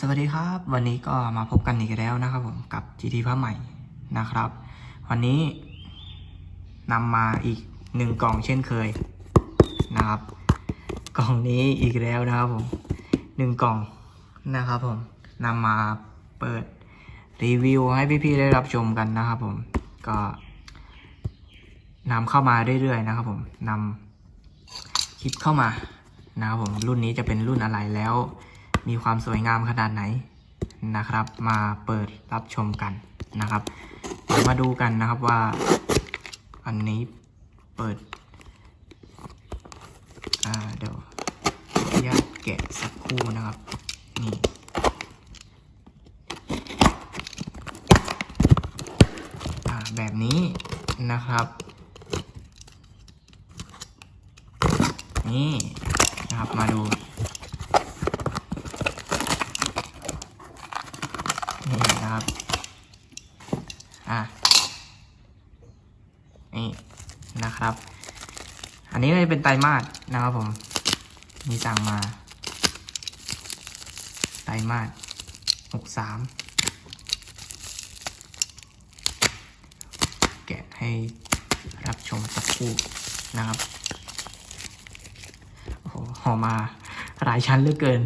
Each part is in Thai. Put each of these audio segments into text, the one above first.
สวัสดีครับ วันนี้ก็มาพบกันอีกแล้วนะครับผมกับ GT ผ้าใหม่นะครับ วันนี้นำมาอีกหนึ่งกล่องเช่นเคยนะครับ กล่องนี้อีกแล้วนะครับผมหนึ่งกล่องนะครับผมนำมาเปิดรีวิวให้พี่ๆได้รับชมกันนะครับผมก็นำเข้ามาเรื่อยๆนะครับผมนำคลิปเข้ามานะครับผมรุ่นนี้จะเป็นรุ่นอะไรแล้ว มีความสวยงามขนาดไหนนะครับ มาเปิดรับชมกันนะครับเดี๋ยวมาดูกันนะครับว่า อันนี้เปิดเดี๋ยวขออนุญาตแกะสักคู่นะครับ นี่แบบนี้นะครับ นี่นะครับมาดู นี่นะครับ อะ นี่ นะครับ อันนี้ก็จะเป็นไตรมาสนะครับผมมีสั่งมา ไตรมาสหกสามแกะให้รับชมสักครู่นะครับโอ้โหห่อมาหลายชั้นเหลือเกิน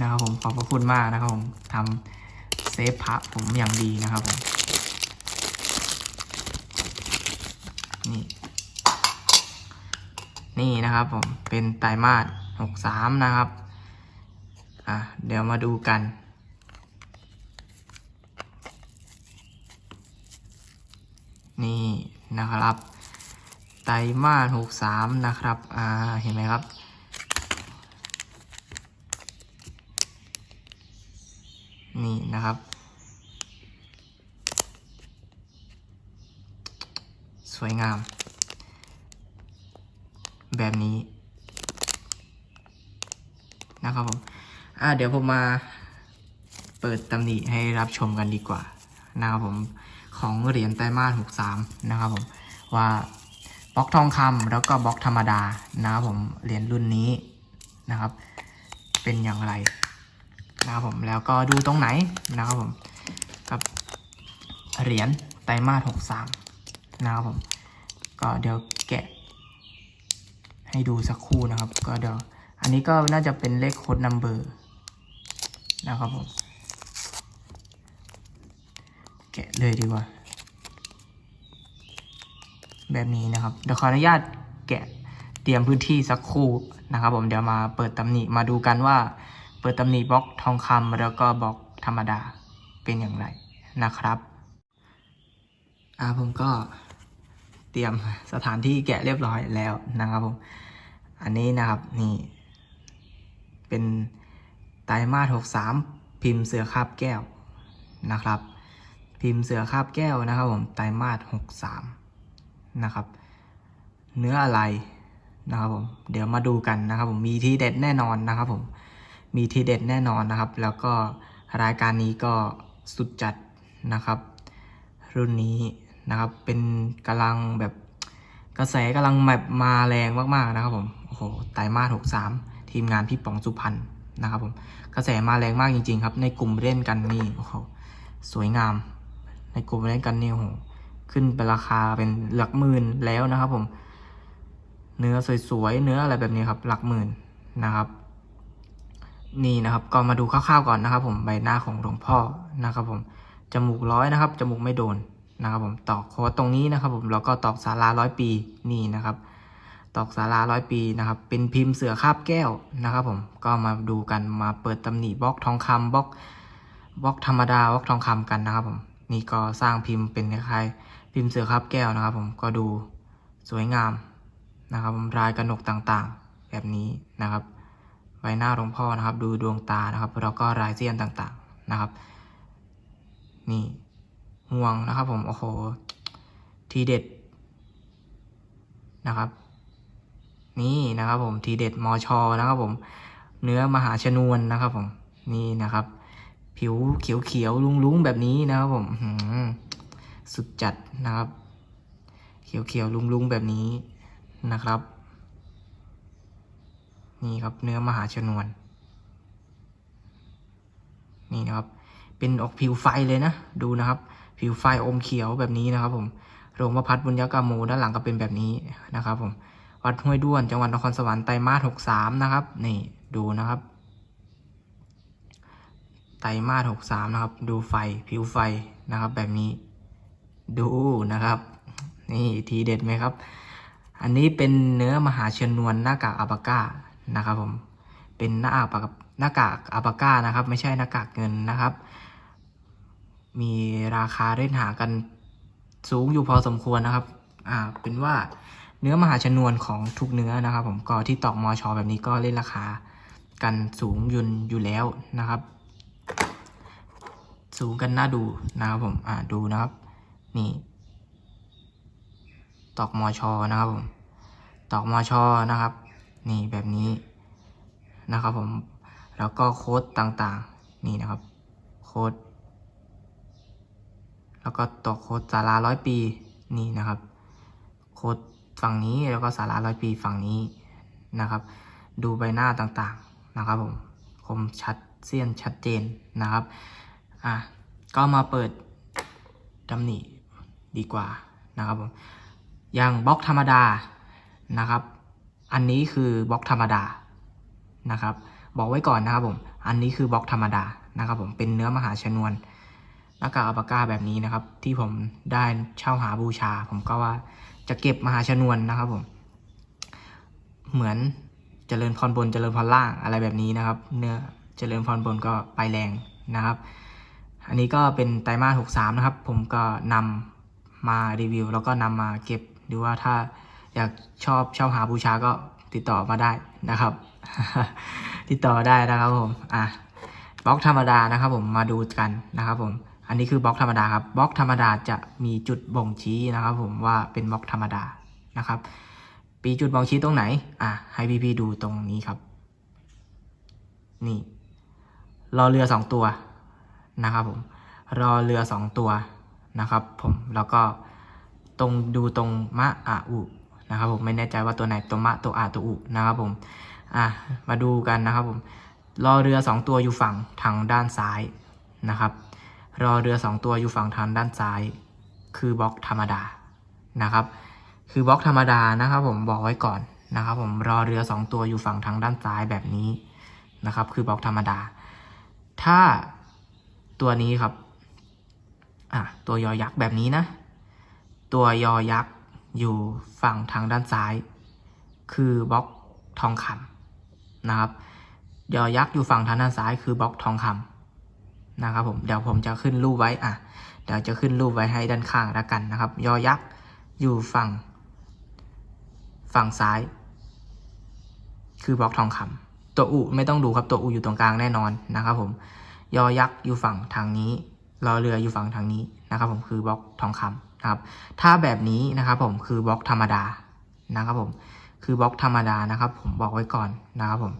นะครับผมขอบพระคุณมากนะครับผมทำเซฟพระผมอย่างดีนะครับผมนี่ นี่นะครับผมเป็นไตรมาสหกสามนะครับ อะเดี๋ยวมาดูกัน นี่นะครับ ไตรมาสหกสามนะครับ อ่า เห็นไหมครับ นี่นะครับ สวยงาม แบบนี้นะครับผมอ่าเดี๋ยวผมมาเปิดตำหนิให้รับชมกันดีกว่านะครับผมของเหรียญไตรมาสหกสามนะครับผมว่าบล็อกทองคำแล้วก็บล็อกธรรมดานะครับผมเหรียญรุ่นนี้นะครับ เป็นอย่างไรนะครับผมแล้วก็ดูตรงไหนนะครับผมกับเหรียญไตรมาสหกสามนะครับผมก็เดี๋ยวแกะ ให้ดูสักครู่นะครับ ก็เดี๋ยวอันนี้ก็น่าจะเป็นเลขโค้ดนัมเบอร์นะครับผมแกะเลยดีกว่า แบบนี้นะครับ เดี๋ยวขออนุญาตแกะเตรียมพื้นที่สักครู่นะครับ ผมเดี๋ยวมาเปิดตำหนิมาดูกันว่า เปิดตำหนิบล็อกทองคำแล้วก็บล็อกธรรมดาเป็นอย่างไรนะครับ อ่าผมก็ เตรียมสถานที่แกะเรียบร้อยแล้วนะครับผม อันนี้นะครับนี่เป็นไตรมาสหกสามพิมพ์เสือคาบแก้วนะครับ พิมพ์เสือคาบแก้วนะครับผมไตรมาสหกสามนะครับ เนื้ออะไรนะครับผมเดี๋ยวมาดูกันนะครับผมมีที่เด็ดแน่นอนนะครับผมมีที่เด็ดแน่นอนนะครับ แล้วก็รายการนี้ก็สุดจัดนะครับ รุ่นนี้ นะครับ เป็นกำลังแบบกระแสกำลังแบบมาแรงมากๆนะครับผมโอ้โหไตรมาสหกสามทีมงานพี่ป๋องสุพรรณนะครับผมกระแสมาแรงมากจริง ๆ ครับ ในกลุ่มเล่นกันนี่โอ้โหสวยงาม ในกลุ่มเล่นกันนี่โอ้โหขึ้นเป็นราคาเป็นหลักหมื่นแล้วนะครับผม เนื้อสวยๆเนื้ออะไรแบบนี้ครับ หลักหมื่นนะครับ นี่นะครับก็มาดูคร่าวๆก่อนนะครับ ผมใบหน้าของหลวงพ่อนะครับ ผมจมูกร้อยนะครับจมูกไม่โดน นะครับผมตอกโค้ดตรงนี้นะครับผมแล้วก็ตอกสาราร้อยปีนี่นะครับ ตอกสาราร้อยปีนะครับ เป็นพิมพ์เสือคาบแก้วนะครับผมก็มาดูกันมาเปิดตำหนิบล็อกทองคำบล็อกบล็อกธรรมดาบล็อกทองคำกันนะครับผมนี่ก็สร้างพิมพ์เป็นคล้ายพิมพ์เสือคาบแก้วนะครับ ผมก็ดูสวยงามนะครับผมรายกระหนกต่างๆ แบบนี้นะครับใบหน้าหลวงพ่อนะครับ ดูดวงตานะครับ แล้วก็รายเสี้ยนต่างๆนะครับ นี่ ห่วงนะครับผม โอ้โห ทีเด็ดนะครับ นี่นะครับผมทีเด็ดมอชอนะครับผม เนื้อมหาชนวนนะครับผม นี่นะครับ ผิวเขียวเขียวลุงลุงๆแบบนี้นะครับผมสุดจัดนะครับ เขียวเขียวลุงลุงๆแบบนี้นะครับ นี่ครับเนื้อมหาชนวน นี่นะครับ เป็นออกผิวไฟเลยนะ ดูนะครับ ผิวไฟอมเขียวแบบนี้นะครับผมโรงประพัดบุญยกาโมด้านหลังก็เป็นแบบนี้นะครับผมวัดห้วยด้วนจังหวัดนครสวรรค์ไตรมาสหกสามนะครับนี่ดูนะครับ ไตรมาสหกสามนะครับ ดูไฟผิวไฟนะครับ แบบนี้ ดูนะครับ นี่ทีเด็ดไหมครับ อันนี้เป็นเนื้อมหาชนวนหน้ากากอัปาก้านะครับผมเป็นหน้ากากหน้ากากอัปาก้านะครับ ไม่ใช่หน้ากากเงินนะครับ มีราคาเล่นหากันสูงอยู่พอสมควรนะครับ อ่า เป็นว่าเนื้อมหาชนวนของทุกเนื้อนะครับ ผมก็ที่ตอกมอชอแบบนี้ก็เล่นราคากันสูงยุนอยู่แล้วนะครับ สูงกันน่าดูนะครับผม อ่าดูนะครับ นี่ ตอกมอชอนะครับผม ตอกมอชอนะครับ นี่แบบนี้นะครับผม แล้วก็โค้ดต่างๆ นี่นะครับ โค้ด แล้วก็ตอกโค้ดสาราร้อยปีนี่นะครับ โค้ดฝั่งนี้แล้วก็สาราร้อยปีฝั่งนี้นะครับ ดูใบหน้าต่างๆนะครับผมคมชัดเสี้ยนชัดเจนนะครับอะก็มาเปิดตำหนิดีกว่านะครับผมอย่างบล็อกธรรมดานะครับ อันนี้คือบล็อกธรรมดานะครับ บอกไว้ก่อนนะครับผม อันนี้คือบล็อกธรรมดานะครับผมเป็นเนื้อมหาชนวน หน้ากากอัลปาก้าแบบนี้นะครับ ที่ผมได้เช่าหาบูชา ผมก็ว่าจะเก็บมหาชนวนนะครับผม เหมือนเจริญพรบนเจริญพรล่างอะไรแบบนี้นะครับ เนื้อเจริญพรบนก็ไปแรงนะครับ อันนี้ก็เป็นไตรมาส63นะครับ ผมก็นำมารีวิว แล้วก็นำมาเก็บหรือว่าถ้าอยากชอบเช่าหาบูชาก็ติดต่อมาได้นะครับ ติดต่อได้นะครับผม อะบล็อกธรรมดานะครับผมมาดูกันนะครับผม อันนี้คือบล็อกธรรมดาครับบล็อกธรรมดาจะมีจุดบ่งชี้นะครับ ผมว่าเป็นบล็อกธรรมดานะครับปีจุดบ่งชี้ตรงไหนอะให้พี่พี่ๆดูตรงนี้ครับ นี่รอเรือสองตัวนะครับผมรอเรือสองตัวนะครับผมแล้วก็ตรงดูตรงมะอะอุนะครับผมไม่แน่ใจว่าตัวไหนตัวมะตัวอะตัวอุนะครับผมอะมาดูกันนะครับผมรอเรือสองตัวอยู่ฝั่งทางด้านซ้ายนะครับ รอเรือสองตัวอยู่ฝั่งทางด้านซ้าย คือบล็อกธรรมดานะครับ คือบล็อกธรรมดานะครับ ผมบอกไว้ก่อนนะครับ ผมรอเรือสองตัวอยู่ฝั่งทางด้านซ้ายแบบนี้นะครับ คือบล็อกธรรมดา ถ้าตัวนี้ครับอะตัวยอยักษ์แบบนี้นะ ตัวยอยักษ์อยู่ฝั่งทางด้านซ้าย คือบล็อกทองคำนะครับยอยักษ์อยู่ฝั่งทางด้านซ้ายคือบล็อกทองคำ นะครับผมเดี๋ยวผมจะขึ้นรูปไว้อะเดี๋ยวจะขึ้นรูปไว้ให้ด้านข้างแล้วกันนะครับ ยอยักษ์อยู่ฝั่ง ฝั่งซ้าย คือบล็อกทองคำตัวอุไม่ต้องดูครับตัวอุอยู่ตรงกลางแน่นอนนะครับ ผม ยอยักษ์อยู่ฝั่งทางนี้รอเรืออยู่ฝั่งทางนี้นะครับ ผมคือบล็อกทองคำนะครับ ถ้าแบบนี้นะครับ ผมคือบล็อกธรรมดานะครับ ผมคือบล็อกธรรมดานะครับ ผมบอกไว้ก่อนนะครับ ผม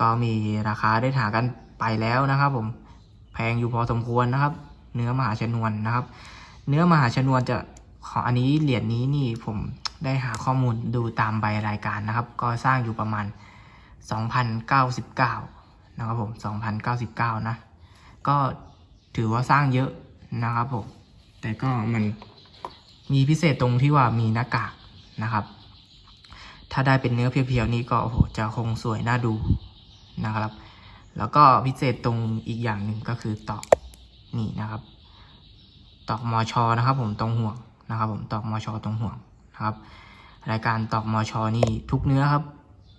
ก็มีราคาได้หากันไปแล้วนะครับ ผม งอยู่พอสมควรนะครับ เนื้อมหาชนวนนะครับ เนื้อมหาชนวนจะขออันนี้เหรียญนี้นี่ผมได้หาข้อมูลดูตามใบรายการนะครับ ก็สร้างอยู่ประมาณ 2,099 นะครับผม 2,099 นะ ก็ถือว่าสร้างเยอะนะครับผม แต่ก็มันมีพิเศษตรงที่ว่ามีหน้ากากนะครับ ถ้าได้เป็นเนื้อเพียวๆนี่ก็โอ้โหจะคงสวยน่าดูนะครับ แล้วก็พิเศษตรงอีกอย่างหนึ่งก็คือตอกนี่นะครับ ตอกมอชอนะครับ ผมตรงห่วงนะครับ ผมตอกมอชอตรงห่วงนะครับ รายการตอกมอชอนี่ทุกเนื้อครับ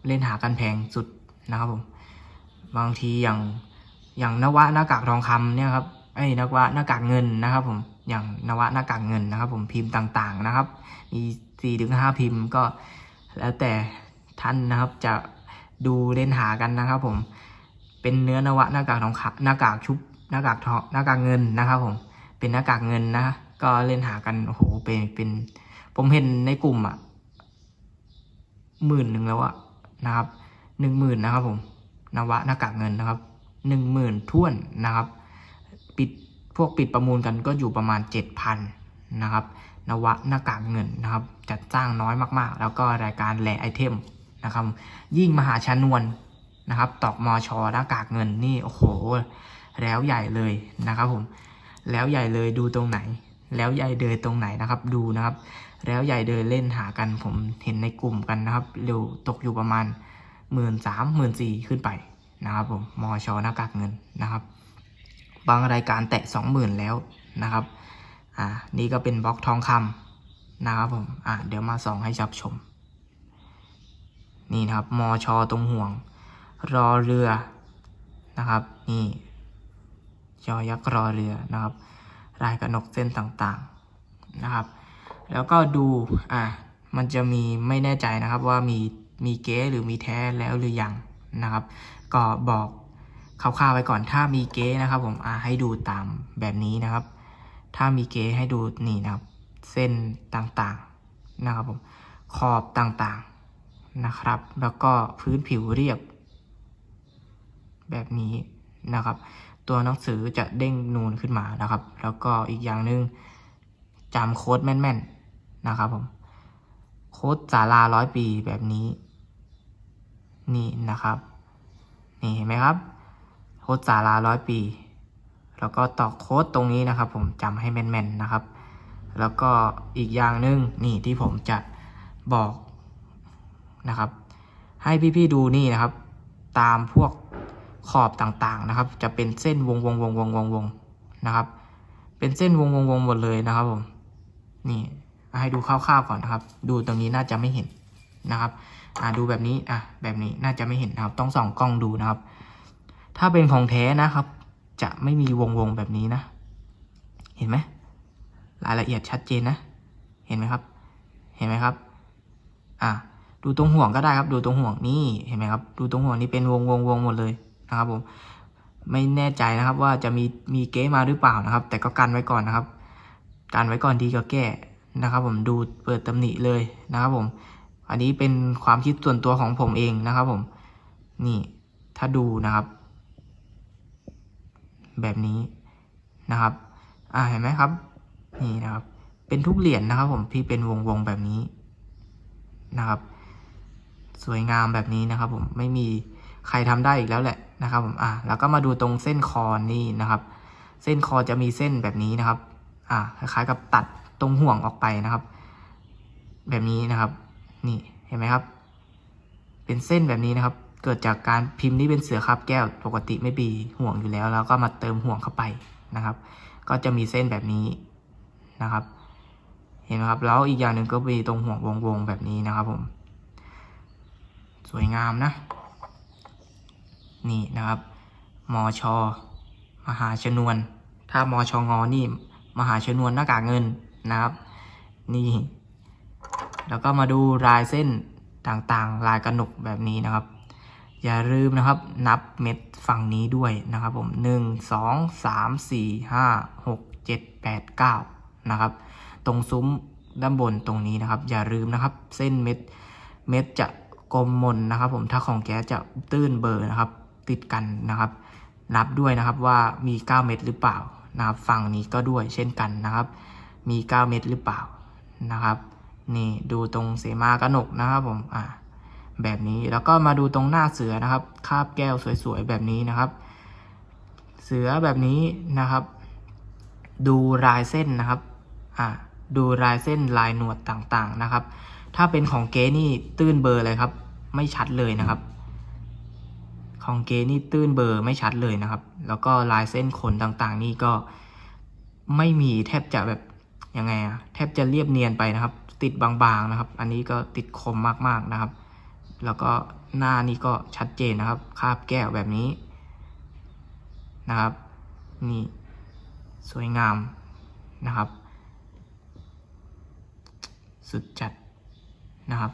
เล่นหากันแพงสุดนะครับผม บางทีอย่างอย่างนวะหน้ากากทองคำเนี่ยครับไอ้นวะหน้ากากเงินนะครับ ผมอย่างนวะหน้ากากเงินนะครับ ผมพิมพ์ต่างๆนะครับ มีสี่ถึงห้าพิมพ์ก็แล้วแต่ท่านนะครับจะดูเล่นหากันนะครับ ผม เป็นเนื้อนวะหน้ากากทองคำหน้ากากชุบหน้ากากทองหน้ากากเงินนะครับผมเป็นหน้ากากเงินนะ ก็เล่นหากันโอ้โหเป็นเป็น ผมเห็นในกลุ่มอะหมื่นหนึ่งแล้วอะนะครับหนึ่งหมื่นนะครับผมนวะหน้ากากเงินนะครับหนึ่งหมื่นท่วนนะครับ ปิดพวกปิดประมูลกันก็อยู่ประมาณเจ็ดพันนะครับ นวะหน้ากากเงินนะครับ จัดจ้างน้อยมากๆ แล้วก็รายการแหล่ไอเทมนะครับ ยิ่งมหาชนวน นะครับตอกมอชอหน้ากากเงินนี่โอ้โห แล้วใหญ่เลยนะครับผม แล้วใหญ่เลยดูตรงไหน แล้วใหญ่เดินตรงไหนนะครับ ดูนะครับ แล้วใหญ่เดินเล่นหากันผมเห็นในกลุ่มกันนะครับเร็วตกอยู่ประมาณหมื่นสามหมื่นสี่ขึ้นไปนะครับผมมอชอหน้ากากเงินนะครับ บางรายการแตะสองหมื่นแล้วนะครับอ่านี่ก็เป็นบล็อกทองคำนะครับผมอ่าเดี๋ยวมาส่องให้ชับชม นี่นะครับมอชอตรงห่วง รอเรือนะครับ นี่ยอยักษ์รอเรือนะครับลายกระหนกเส้นต่างๆนะครับ แล้วก็ดูอะมันจะมีไม่แน่ใจนะครับว่ามีมีเก๊หรือมีแท้แล้วหรือยังนะครับ ก็บอกคร่าวๆไว้ก่อนถ้ามีเก๊นะครับ ผมอะให้ดูตามแบบนี้นะครับ ถ้ามีเก๊ให้ดูนี่นะครับ เส้นต่างๆนะครับผมขอบต่างๆนะครับ แล้วก็พื้นผิวเรียบ แบบนี้นะครับ ตัวหนังสือจะเด้งนูนขึ้นมานะครับ แล้วก็อีกอย่างหนึ่งจำโค้ดแม่นๆนะครับผมโค้ดสาราร้อยปีแบบนี้ นี่นะครับ นี่เห็นไหมครับโค้ดสาราร้อยปี แล้วก็ตอกโค้ดตรงนี้นะครับ ผมจำให้แม่นๆนะครับ แล้วก็อีกอย่างหนึ่งนี่ที่ผมจะบอกนะครับ ให้พี่ๆดูนี่นะครับ ตามพวก ขอบต่างๆนะครับ จะเป็นเส้นวงวงวงวงวงวงนะครับ เป็นเส้นวงวงวงหมดเลยนะครับผมนี่ให้ดูคร่าวๆก่อนนะครับ ดูตรงนี้น่าจะไม่เห็นนะครับอ่าดูแบบนี้อะแบบนี้น่าจะไม่เห็นนะครับ ต้องส่องกล้องดูนะครับ ถ้าเป็นของแท้นะครับ จะไม่มีวงวงแบบนี้นะ เห็นไหมรายละเอียดชัดเจนนะ เห็นไหมครับ เห็นไหมครับ อะดูตรงห่วงก็ได้ครับ ดูตรงห่วงนี่เห็นไหมครับ ดูตรงห่วงนี่เป็นวงวงวงหมดเลย นะครับผมไม่แน่ใจนะครับว่าจะมีมีเก๊มาหรือเปล่านะครับ แต่ก็กันไว้ก่อนนะครับ กันไว้ก่อนดีก็แก้นะครับ ผมดูเปิดตำหนิเลยนะครับผม อันนี้เป็นความคิดส่วนตัวของผมเองนะครับ ผม นี่ถ้าดูนะครับ แบบนี้นะครับ อ่าเห็นไหมครับ นี่นะครับ เป็นทุกเหรียญนะครับ ผมที่เป็นวงวงแบบนี้นะครับ สวยงามแบบนี้นะครับ ผมไม่มีใครทำได้อีกแล้วแหละ นะครับผมอะแล้วก็มาดูตรงเส้นคอนี่นะครับ เส้นคอจะมีเส้นแบบนี้นะครับอ่าคล้ายๆกับตัดตรงห่วงออกไปนะครับ แบบนี้นะครับ นี่เห็นไหมครับ เป็นเส้นแบบนี้นะครับ เกิดจากการพิมพ์นี่เป็นเสือคาบแก้ว ปกติไม่มีห่วงอยู่แล้ว แล้วก็มาเติมห่วงเข้าไปนะครับ ก็จะมีเส้นแบบนี้นะครับ เห็นไหมครับ แล้วอีกอย่างหนึ่งก็มีตรงห่วงวงๆแบบนี้นะครับผม สวยงามนะ นี่นะครับ มอชอมหาชนวน ถ้ามอชองอนี่ มหาชนวนหน้ากากเงินนะครับ นี่ แล้วก็มาดูลายเส้นต่างๆ ลายกระหนกแบบนี้นะครับ อย่าลืมนะครับ นับเม็ดฝั่งนี้ด้วยนะครับผมหนึ่งสองสามสี่ห้าหกเจ็ดแปดเก้านะครับ ตรงซุ้มด้านบนตรงนี้นะครับ อย่าลืมนะครับ เส้นเม็ดเม็ดจะกลมมนนะครับ ผมถ้าของแก๊สจะตื้นเบอร์นะครับ ติดกันนะครับนับด้วยนะครับว่ามี 9 เม็ดหรือเปล่านะครับฝั่งนี้ก็ด้วยเช่นกันนะครับ มี 9 เม็ดหรือเปล่านะครับนี่ดูตรงเสมากระหนกนะครับผมอ่าแบบนี้แล้วก็มาดูตรงหน้าเสือนะครับ คาบแก้วสวยๆแบบนี้นะครับ เสือแบบนี้นะครับ ดูลายเส้นนะครับอ่าดูลายเส้นลายหนวดต่างๆนะครับ ถ้าเป็นของเก๊นี่ตื้นเบอร์เลยครับ ไม่ชัดเลยนะครับ ของเกนี่ตื้นเบอร์ไม่ชัดเลยนะครับ แล้วก็ลายเส้นขนต่างๆ นี่ก็ไม่มีแทบจะแบบยังไงอะแทบจะเรียบเนียนไปนะครับ ติดบางๆนะครับ อันนี้ก็ติดคมมากๆนะครับ แล้วก็หน้านี่ก็ชัดเจนนะครับ คาบแก้วแบบนี้นะครับ นี่สวยงามนะครับ สุดจัดนะครับ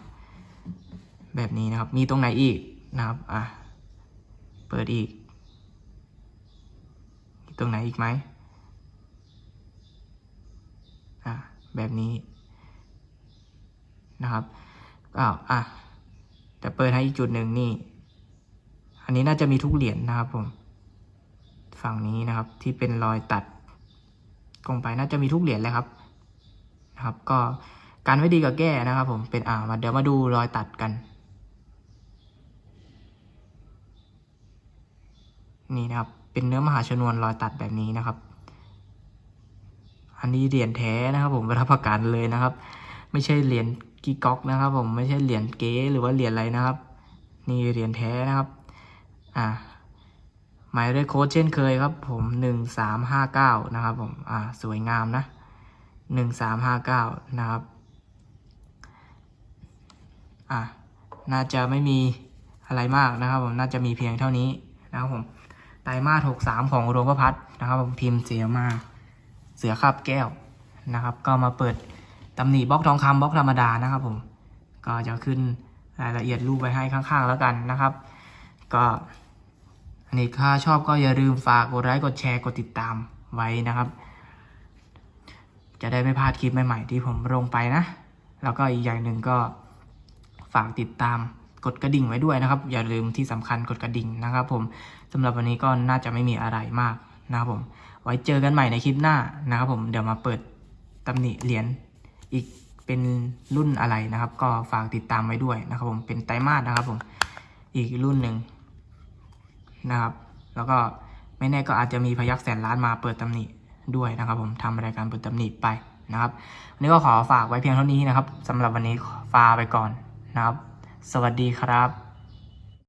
แบบนี้นะครับ มีตรงไหนอีกนะครับ อะ เปิดอีก ตรงไหนอีกไหมอะแบบนี้นะครับอ้าวอะแต่เปิดให้อีกจุดหนึ่งนี่ อันนี้น่าจะมีทุกเหรียญนะครับผม ฝั่งนี้นะครับที่เป็นรอยตัดลงไปน่าจะมีทุกเหรียญเลยครับนะครับ ก็การไว้ดีกับแก้นะครับ ผมเป็นอ่ามาเดี๋ยวมาดูรอยตัดกัน นี่นะครับ เป็นเนื้อมหาชนวนรอยตัดแบบนี้นะครับ อันนี้เหรียญแท้นะครับ ผมรับประกันเลยนะครับ ไม่ใช่เหรียญกีก๊อกนะครับ ผมไม่ใช่เหรียญเก๊หรือว่าเหรียญอะไรนะครับ นี่เหรียญแท้นะครับ อ่าหมายเลขโค้ดเช่นเคยครับ ผมหนึ่งสามห้าเก้านะครับ ผมอ่าสวยงามนะหนึ่งสามห้าเก้านะครับอะน่าจะไม่มีอะไรมากนะครับ ผมน่าจะมีเพียงเท่านี้นะครับผม ไตรมาสหกสามของโรงพระพัฒน์นะครับผมพิมพ์เสียมาเสือคาบแก้วนะครับ ก็มาเปิดตำหนิบล็อกทองคำบล็อกธรรมดานะครับผมก็จะขึ้นรายละเอียดรูปไว้ให้ข้างๆแล้วกันนะครับ ก็อันนี้ถ้าชอบก็อย่าลืมฝากกดไลค์กดแชร์กดติดตามไว้นะครับ จะได้ไม่พลาดคลิปใหม่ๆที่ผมลงไปนะ แล้วก็อีกอย่างหนึ่งก็ฝากติดตาม กดกระดิ่งไว้ด้วยนะครับ อย่าลืมที่สำคัญกดกระดิ่งนะครับ ผมสำหรับวันนี้ก็น่าจะไม่มีอะไรมากนะครับผม ไว้เจอกันใหม่ในคลิปหน้านะครับผมเดี๋ยวมาเปิดตำหนิเหรียญอีกเป็นรุ่นอะไรนะครับ ก็ฝากติดตามไว้ด้วยนะครับ ผมเป็นไตรมาสนะครับ ผมอีกรุ่นหนึ่งนะครับ แล้วก็ไม่แน่ก็อาจจะมีพยักแสนล้านมาเปิดตำหนิด้วยนะครับ ผมทำรายการเปิดตำหนิไปนะครับวันนี้ก็ขอฝากไว้เพียงเท่านี้นะครับสำหรับวันนี้ฟาไปก่อนนะครับ สวัสดีครับ